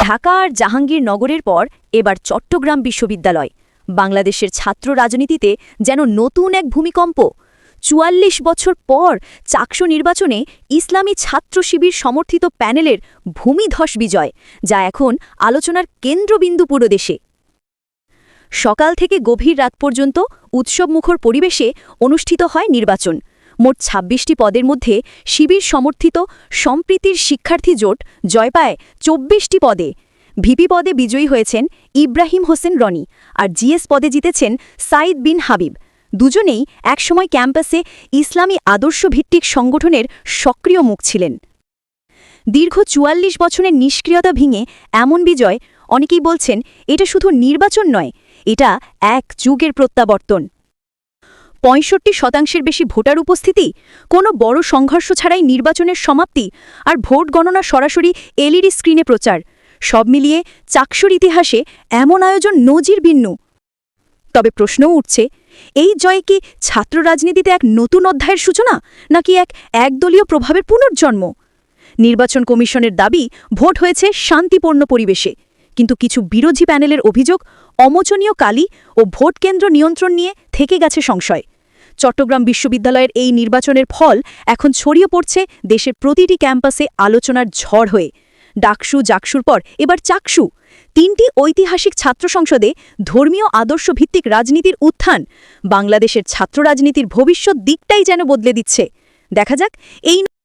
ঢাকা আর জাহাঙ্গীরনগরের পর এবার চট্টগ্রাম বিশ্ববিদ্যালয়। বাংলাদেশের ছাত্র রাজনীতিতে যেন নতুন এক ভূমিকম্প। চুয়াল্লিশ বছর পর চাকসু নির্বাচনে ইসলামী ছাত্র শিবির সমর্থিত প্যানেলের ভূমিধস বিজয়, যা এখন আলোচনার কেন্দ্রবিন্দু পুরো দেশে। সকাল থেকে গভীর রাত পর্যন্ত উৎসবমুখর পরিবেশে অনুষ্ঠিত হয় নির্বাচন। মোট ২৬টি পদের মধ্যে শিবির সমর্থিত সম্প্রীতির শিক্ষার্থী জোট জয় পায় চব্বিশটি পদে। ভিপি পদে বিজয়ী হয়েছেন ইব্রাহিম হোসেন রনি আর জিএস পদে জিতেছেন সাইদ বিন হাবিব। দুজনেই একসময় ক্যাম্পাসে ইসলামী আদর্শভিত্তিক সংগঠনের সক্রিয় মুখ ছিলেন। দীর্ঘ চুয়াল্লিশ বছরের নিষ্ক্রিয়তা ভেঙে এমন বিজয়, অনেকেই বলছেন এটা শুধু নির্বাচন নয়, এটা এক যুগের প্রত্যাবর্তন। পঁয়ষট্টি শতাংশের বেশি ভোটার উপস্থিতি? কোনো বড় সংঘর্ষ ছাড়াই নির্বাচনের সমাপ্তি আর ভোট গণনা সরাসরি এলইডি স্ক্রিনে প্রচার। সব মিলিয়ে চাকসুর ইতিহাসে এমন আয়োজন নজির ভিন্ন তবে প্রশ্নও উঠছে, এই জয়ে কি ছাত্র রাজনীতিতে এক নতুন অধ্যায়ের সূচনা নাকি এক একদলীয় প্রভাবের পুনর্জন্ম? নির্বাচন কমিশনের দাবি, ভোট হয়েছে শান্তিপূর্ণ পরিবেশে। কিন্তু কিছু বিরোধী প্যানেলের অভিযোগ অমোচনীয় কালি ও ভোট কেন্দ্র নিয়ন্ত্রণ নিয়ে থেকে গেছে সংশয়। চট্টগ্রাম বিশ্ববিদ্যালয়ের এই নির্বাচনের ফল এখন ছড়িয়ে পড়ছে দেশের প্রতিটি ক্যাম্পাসে আলোচনার ঝড় হয়ে। ডাকসু, জাকসুর পর এবার চাকসু। তিনটি ঐতিহাসিক ছাত্র সংসদে ধর্মীয় আদর্শভিত্তিক রাজনীতির উত্থান। বাংলাদেশের ছাত্র রাজনীতির ভবিষ্যৎ দিকটাই যেন বদলে দিচ্ছে। দেখা যাক এই